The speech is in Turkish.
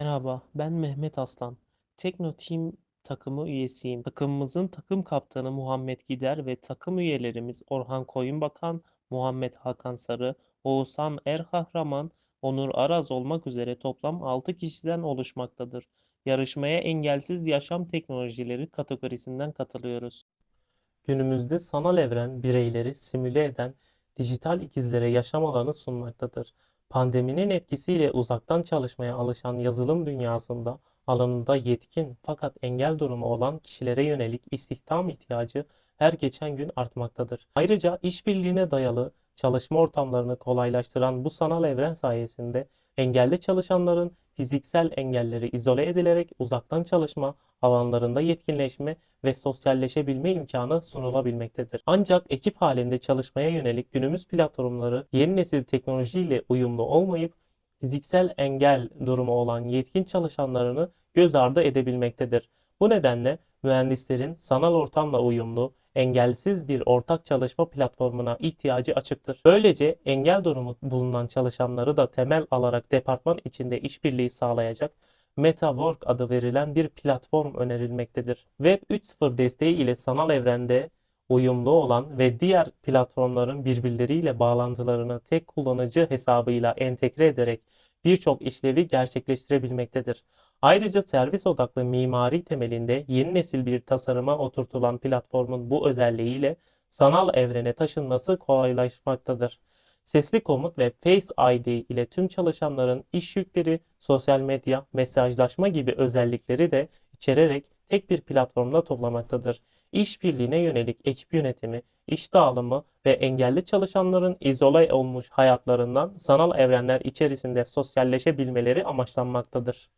Merhaba, ben Mehmet Aslan. Tekno Team takımı üyesiyim. Takımımızın takım kaptanı Muhammed Gider ve takım üyelerimiz Orhan Koyunbakan, Muhammed Hakan Sarı, Oğuzhan Erkahraman, Onur Araz olmak üzere toplam 6 kişiden oluşmaktadır. Yarışmaya engelsiz yaşam teknolojileri kategorisinden katılıyoruz. Günümüzde sanal evren bireyleri simüle eden dijital ikizlere yaşam alanı sunmaktadır. Pandeminin etkisiyle uzaktan çalışmaya alışan yazılım dünyasında alanında yetkin fakat engel durumu olan kişilere yönelik istihdam ihtiyacı her geçen gün artmaktadır. Ayrıca işbirliğine dayalı çalışma ortamlarını kolaylaştıran bu sanal evren sayesinde engelli çalışanların fiziksel engelleri izole edilerek uzaktan çalışma alanlarında yetkinleşme ve sosyalleşebilme imkanı sunulabilmektedir. Ancak ekip halinde çalışmaya yönelik günümüz platformları yeni nesil teknolojiyle uyumlu olmayıp fiziksel engel durumu olan yetkin çalışanlarını göz ardı edebilmektedir. Bu nedenle mühendislerin sanal ortamla uyumlu, engelsiz bir ortak çalışma platformuna ihtiyacı açıktır. Böylece engel durumu bulunan çalışanları da temel alarak departman içinde işbirliği sağlayacak MetaWork adı verilen bir platform önerilmektedir. Web 3.0 desteği ile sanal evrende uyumlu olan ve diğer platformların birbirleriyle bağlantılarını tek kullanıcı hesabıyla entegre ederek birçok işlevi gerçekleştirebilmektedir. Ayrıca servis odaklı mimari temelinde yeni nesil bir tasarıma oturtulan platformun bu özelliğiyle sanal evrene taşınması kolaylaşmaktadır. Sesli komut ve Face ID ile tüm çalışanların iş yükleri, sosyal medya, mesajlaşma gibi özellikleri de içererek tek bir platformda toplamaktadır. İşbirliğine yönelik ekip yönetimi, iş dağılımı ve engelli çalışanların izole olmuş hayatlarından sanal evrenler içerisinde sosyalleşebilmeleri amaçlanmaktadır.